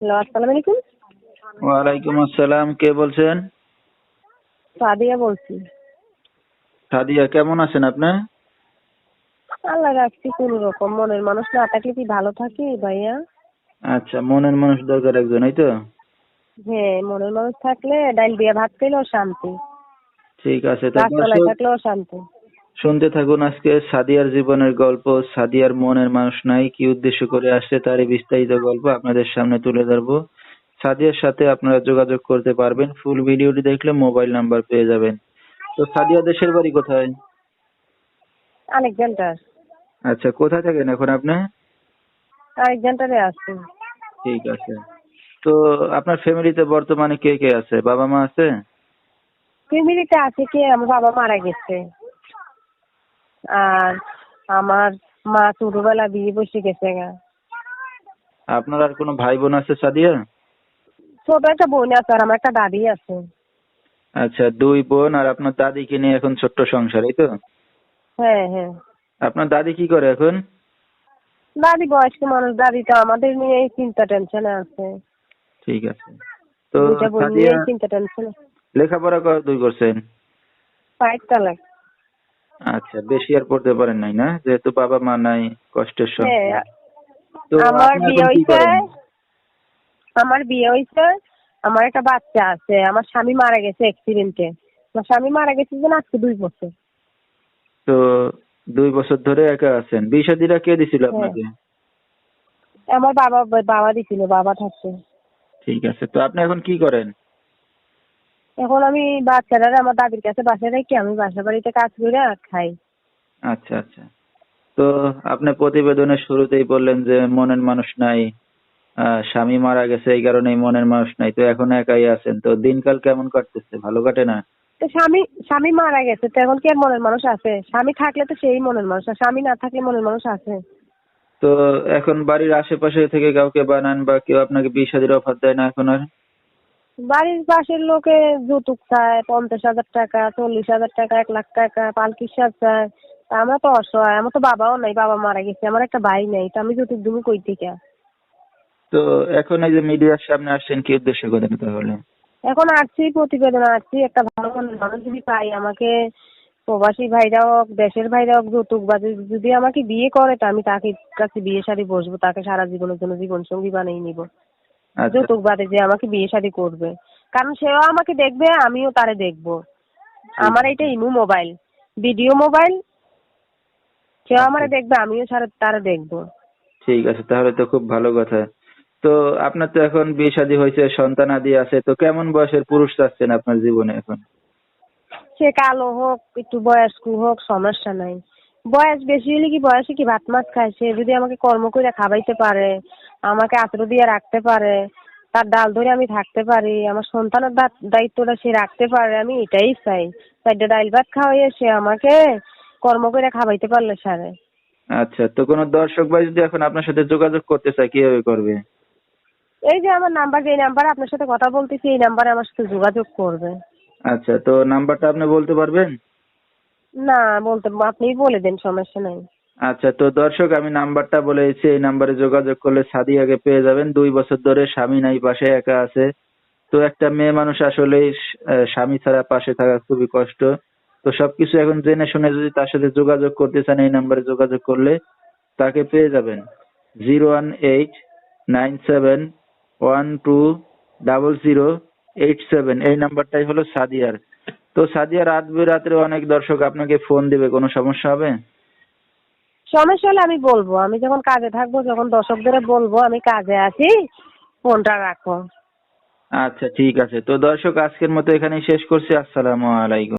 Hello আসসালামু আলাইকুম। ওয়ালাইকুম আসসালাম কে বলছেন? সাদিয়া বলছি। সাদিয়া কেমন আছেন আপনি? আল্লাহ রাখছি কোন রকম। মনের মানুষ না থাকলে কি ভালো থাকি ভাইয়া? আচ্ছা মনের মানুষ দরকার একজন এই তো? হ্যাঁ মনের মানুষ থাকলে ডাইল দিয়ে ভাত খেলেও শান্তি ঠিক আছে তো গাছতলায় দর্শক, থাকলেও শান্তি শুনতে থাকুন আজকে সাদিয়ার জীবনের গল্প। সাদিয়ার মনের মানুষ নাই কি উদ্দেশ্য করে আসছে তারই বিস্তারিত গল্প আপনাদের সামনে তুলে ধরবো। সাদিয়ার সাথে আপনারা যোগাযোগ করতে পারবেন ফুল ভিডিওটি দেখলে মোবাইল নাম্বার পেয়ে যাবেন। তো সাদিয়া দেশের বাড়ি কোথায়? আলেকজান্ডার। আচ্ছা কোথায় থাকেন এখন আপনি? আলেকজান্ডারে আছি। ঠিক আছে। তো আপনার ফ্যামিলিতে বর্তমানে কে কে আছে? বাবা মা আছে? ফ্যামিলিতে আছে কি? আমার বাবা মারা গেছে। আর আমার মা ছোটবেলা বিয়ে বসে গেছে গা। আপনার আর কোনো ভাই বোন আছে সাদিয়া? ছোট একটা বোন আছে আর আমার একটা দাদি আছে। আচ্ছা দুই বোন আর আপনার দাদিকে নিয়ে এখন ছোট্ট সংসার এই তো? হ্যাঁ হ্যাঁ। আপনার দাদি কি করে এখন? দাদি বয়স্ক মানুষ দাদি তো আমাদের নিয়ে চিন্তা টেনশনে আছে। ঠিক আছে। তো সাদিয়া চিন্তা টেনশনে লেখাপড়া কত দূর করছেন? ফাইভ তালাক আচ্ছা বেশি আর পড়তে পারেন নাই না? যেহেতু বাবা মা নাই কষ্টের হ্যাঁ সংসার তো আমার বিয়ে করেন? আমার বিয়ে হয়েছে আমার একটা বাচ্চা আছে আমার স্বামী মারা গেছে অ্যাক্সিডেন্টে আমার স্বামী মারা গেছে যেন আজকে দুই বছর। তো দুই বছর ধরে একা আছেন। বিষাদিরা কে দিছিল হ্যাঁ। আপনাকে? আমার বাবা বাবা দিছিল বাবা থাকছে। ঠিক আছে তো আপনি এখন কি করেন? এখন আমি বাচ্চারা আমার দাদির কাছে বাসায় রেখে আমি বাসা বাড়িতে কাজ করে আর খাই। আচ্ছা আচ্ছা। তো আপনি প্রতিবেদনের শুরুতেই বললেন যে মনের মানুষ নাই স্বামী মারা গেছে এই কারণে মনের মানুষ নাই তো এখন একাই আছেন তো দিনকাল কেমন কাটতেছে ভালো কাটে না? তো স্বামী স্বামী মারা গেছে তো এখন কি আর মনের মানুষ আছে? স্বামী থাকলে তো সেই মনের মানুষ আর স্বামী না থাকলে মনের মানুষ আছে। তো এখন বাড়ির আশেপাশে থেকে কাউকে বানান বা কেউ আপনাকে বিশ হাজার অফার দেয় না এখন আর? বাড়ির পাশের লোকে যৌতুক চায় পঞ্চাশ হাজার টাকা চল্লিশ হাজার টাকা এক লাখ টাকা পালকির সাজ চায়। তা আমরা তো অসহায় আমার তো বাবাও নাই বাবা মারা গেছে আমার একটা ভাই নেই তো আমি যৌতুক তুমি কই থেকে? তো এখন এই যে মিডিয়ার সামনে আসছেন কি উদ্দেশ্য করেন তাহলে? এখন আসছি প্রতিবেদন আসছি একটা ভালো মানুষ যদি পাই আমাকে প্রবাসী ভাইরা হোক দেশের ভাইরা হোক যৌতুক বা যদি- আমাকে বিয়ে করে তা আমি তাকে কাছে বিয়ে শাদী বসবো তাকে সারা জীবনের জন্য জীবন সঙ্গী বানিয়ে নিব। আচ্ছা। যৌতুক বাদে যে আমাকে বিয়ে শাদী করবে। কারণ সেও আমাকে দেখবে আমিও তারে দেখব। আমার এটা ইমু মোবাইল। ভিডিও মোবাইল সেও আমারে দেখবে আমিও তারে দেখব। ঠিক আছে তাহলে তো খুব ভালো কথা। তো আপনার তো এখন বিয়ে শাদী হয়েছে সন্তান আদি আছে তো কেমন বয়সের পুরুষ চাচ্ছেন আপনার জীবনে এখন? সে কালো হোক একটু বয়স্ক হোক সমস্যা নাই। বয়স বেশি হলে কি বয়সে কি ভাত মাছ খায়? সে যদি আমাকে কর্ম করে খাওয়াইতে পারে আমাকে আশ্রয় দিয়ে রাখতে পারে। তার ডাল ধরে আমি থাকতে পারি। আমার সন্তানের দায়িত্বটা সে রাখতে পারে। আমি এটাই চাই। চারটে ডাইল ভাত খাওয়াইয়ে সে আমাকে কর্ম করে খাওয়াইতে পারলে সারে আচ্ছা তো কোনো দর্শক ভাই যদি এখন আপনার সাথে যোগাযোগ করতে চায় কীভাবে করবে? এই যে আমার নাম্বার যে নাম্বারে আপনার সাথে কথা বলতেছি এই নাম্বারে আমার সাথে যোগাযোগ করবে। আচ্ছা তো নাম্বারটা আপনি বলতে পারবেন? না বলতে আপনিই বলে দেন সমস্যা নাই। আচ্ছা তো দর্শক আমি নাম্বারটা বলেছি এই নাম্বারে যোগাযোগ করলে সাদিয়াকে পেয়ে যাবেন। দুই বছর ধরে স্বামী নাই পাশে একা আছে। তো একটা মেয়ে মানুষ আসলেই আহ, স্বামী ছাড়া পাশে থাকা খুবই কষ্ট। তো সবকিছু এখন জেনে শুনে যদি তার সাথে যোগাযোগ করতে চান এই নাম্বারে যোগাযোগ করলে তাকে পেয়ে যাবেন। Zero one eight nine seven one two double zero eight seven. এই নাম্বারটাই হলো সাদিয়ার। তো সাদিয়া রাত রাত্রে অনেক দর্শক আপনাকে ফোন দিবে কোনো সমস্যা হবে? সমস্যা হলে আমি বলব। আমি যখন কাজে থাকব, যখন দর্শকদের বলব, আমি কাজে আছি ফোনটা রাখো। আচ্ছা ঠিক আছে। তো দর্শক, আজকের মতো এখানেই শেষ করছি। আসসালামু আলাইকুম।